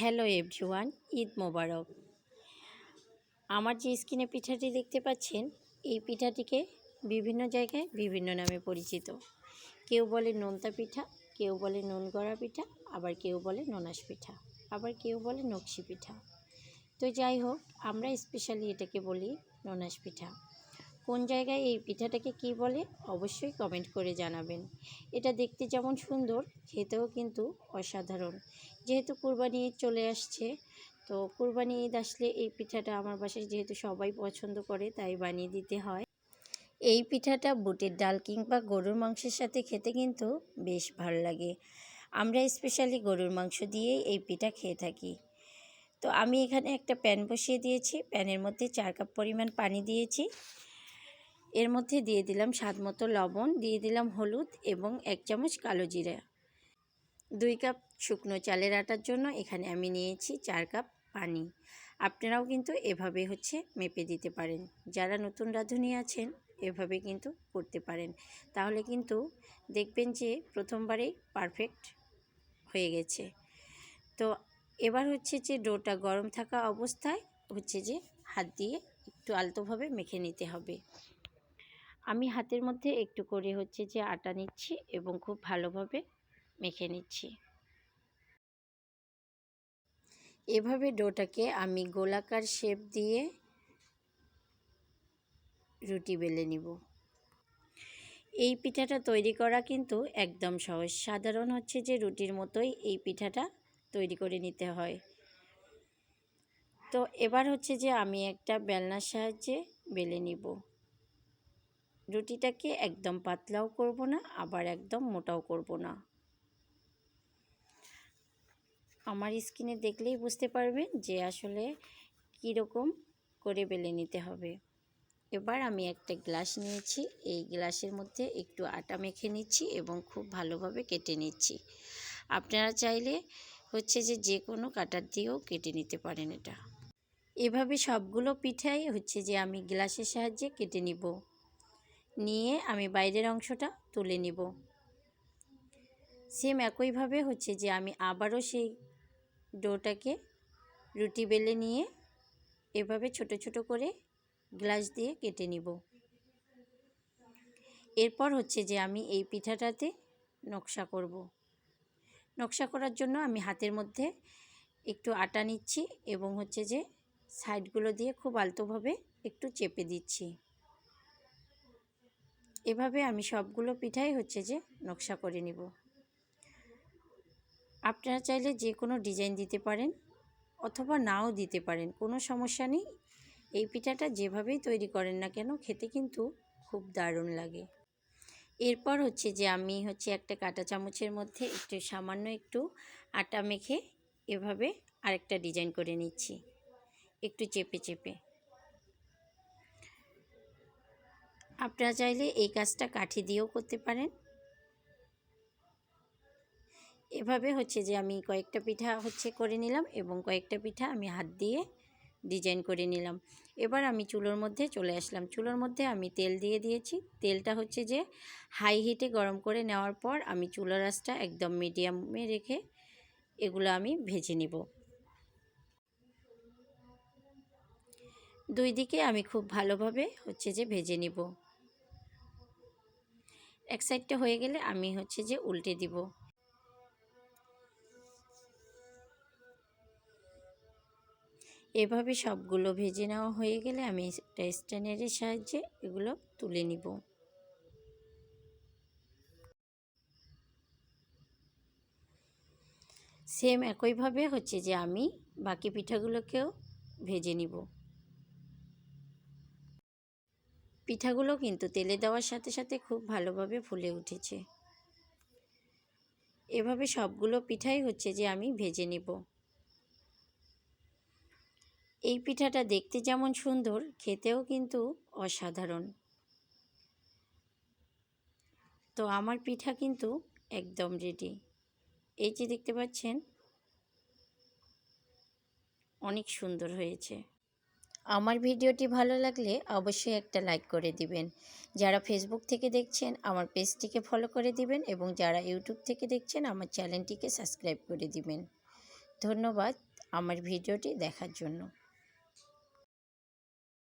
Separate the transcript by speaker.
Speaker 1: Hello everyone, Eid মোবারক। আমার যে স্কিনে পিঠাটি দেখতে পাচ্ছেন, এই পিঠাটিকে বিভিন্ন জায়গায় বিভিন্ন নামে পরিচিত। কেউ বলে নোনতা পিঠা, কেউ বলে নুন গড়া পিঠা, আবার কেউ বলে ননাস পিঠা, আবার কেউ বলে নকশি পিঠা। তো যাই হোক, আমরা স্পেশালি এটাকে বলি ননাস পিঠা। কোন জায়গায় এই পিঠাটাকে কি বলে অবশ্যই কমেন্ট করে জানাবেন। এটা দেখতে যেমন সুন্দর, খেতেও কিন্তু অসাধারণ। যেহেতু কুরবানি ঈদ চলে আসছে, তো কুরবানি ঈদ আসলে এই পিঠাটা আমার বাসায় যেহেতু সবাই পছন্দ করে, তাই বানিয়ে দিতে হয়। এই পিঠাটা বুটের ডাল কিংবা গরুর মাংসের সাথে খেতে কিন্তু বেশ ভালো লাগে। আমরা স্পেশালি গরুর মাংস দিয়েই এই পিঠা খেয়ে থাকি। তো আমি এখানে একটা প্যান বসিয়ে দিয়েছি। প্যানের মধ্যে চার কাপ পরিমাণ পানি দিয়েছি। এর মধ্যে দিয়ে দিলাম স্বাদ মতো লবণ, দিয়ে দিলাম হলুদ এবং এক চামচ কালো জিরা। দুই কাপ শুকনো চালের আটার জন্য এখানে আমি নিয়েছি চার কাপ পানি। আপনারাও কিন্তু এভাবে হচ্ছে মেপে দিতে পারেন। যারা নতুন রাঁধুনি আছেন, এভাবে কিন্তু করতে পারেন। তাহলে কিন্তু দেখবেন যে প্রথমবারেই পারফেক্ট হয়ে গেছে। তো এবার হচ্ছে যে ডোটা গরম থাকা অবস্থায় হচ্ছে যে হাত দিয়ে একটু আলতোভাবে মেখে নিতে হবে। আমি হাতের মধ্যে একটু করে হচ্ছে যে আটা নিচ্ছি এবং খুব ভালোভাবে মেখে নিচ্ছি। এভাবে ডোটাকে আমি গোলাকার শেপ দিয়ে রুটি বেলে নিব। এই পিঠাটা তৈরি করা কিন্তু একদম সহজ। সাধারণ হচ্ছে যে রুটির মতোই এই পিঠাটা তৈরি করে নিতে হয়। তো এবার হচ্ছে যে আমি একটা বেলনার সাহায্যে বেলে নিব। রুটিটাকে একদম পাতলাও করব না, আবার একদম মোটাও করব না। আমার স্কিনে দেখলেই বুঝতে পারবেন যে আসলে কীরকম করে বেলে নিতে হবে। এবার আমি একটা গ্লাস নিয়েছি, এই গ্লাসের মধ্যে একটু আটা মেখে নিচ্ছি এবং খুব ভালোভাবে কেটে নিচ্ছি। আপনারা চাইলে হচ্ছে যে যে কোনো কাটার দিয়েও কেটে নিতে পারেন এটা। এভাবে সবগুলো পিঠাই হচ্ছে যে আমি গ্লাসের সাহায্যে কেটে নিব। নিয়ে আমি বাইরের অংশটা তুলে নিব। সেম একইভাবে হচ্ছে যে আমি আবারও সেই ডোটাকে রুটি বেলে নিয়ে এভাবে ছোট ছোট করে গ্লাস দিয়ে কেটে নিব। এরপর হচ্ছে যে আমি এই পিঠাটাতে নকশা করব। নকশা করার জন্য আমি হাতের মধ্যে একটু আটা নিচ্ছি এবং হচ্ছে যে সাইডগুলো দিয়ে খুব আলতোভাবে একটু চেপে দিচ্ছি। এভাবে আমি সবগুলো পিঠাই হচ্ছে যে নকশা করে নিব। আপনারা চাইলে যে কোনো ডিজাইন দিতে পারেন অথবা নাও দিতে পারেন, কোনো সমস্যা নেই। এই পিঠাটা যেভাবেই তৈরি করেন না কেন খেতে কিন্তু খুব দারুণ লাগে। এরপর হচ্ছে যে আমি হচ্ছে একটা কাঁটা চামচের মধ্যে একটু সামান্য একটু আটা মেখে এভাবে আরেকটা ডিজাইন করে নিচ্ছি। একটু চেপে চেপে। আপনারা চাইলে এই কাজটা কাঠি দিয়েও করতে পারেন। এভাবে হচ্ছে যে আমি কয়েকটা পিঠা হচ্ছে করে নিলাম এবং কয়েকটা পিঠা আমি হাত দিয়ে ডিজাইন করে নিলাম। এবার আমি চুলোর মধ্যে চলে আসলাম। চুলোর মধ্যে আমি তেল দিয়ে দিয়েছি। তেলটা হচ্ছে যে হাই হিটে গরম করে নেওয়ার পর আমি চুলার আঁচটা একদম মিডিয়ামে রেখে এগুলো আমি ভেজে নিব। দুই দিকে আমি খুব ভালোভাবে হচ্ছে যে ভেজে নিব। এক সাইডটা হয়ে গেলে আমি হচ্ছে যে উল্টে দিব। এভাবে সবগুলো ভেজে নেওয়া হয়ে গেলে আমি একটা স্ট্যান্ডারের সাহায্যে এগুলো তুলে নিব। সেম একইভাবে হচ্ছে যে আমি বাকি পিঠাগুলোকেও ভেজে নিব। পিঠাগুলো কিন্তু তেলে দেওয়ার সাথে সাথে খুব ভালোভাবে ফুলে উঠেছে। এভাবে সবগুলো পিঠাই হচ্ছে যে আমি ভেজে নিব। এই পিঠাটা দেখতে যেমন সুন্দর, খেতেও কিন্তু অসাধারণ। তো আমার পিঠা কিন্তু একদম রেডি এই যে দেখতে পাচ্ছেন, অনেক সুন্দর হয়েছে। আমার ভিডিওটি ভালো লাগলে অবশ্যই একটা লাইক করে দিবেন। যারা ফেসবুক থেকে দেখছেন, আমার পেজটিকে ফলো করে দিবেন এবং যারা ইউটিউব থেকে দেখছেন, আমার চ্যানেলটিকে সাবস্ক্রাইব করে দিবেন। ধন্যবাদ আমার ভিডিওটি দেখার জন্য।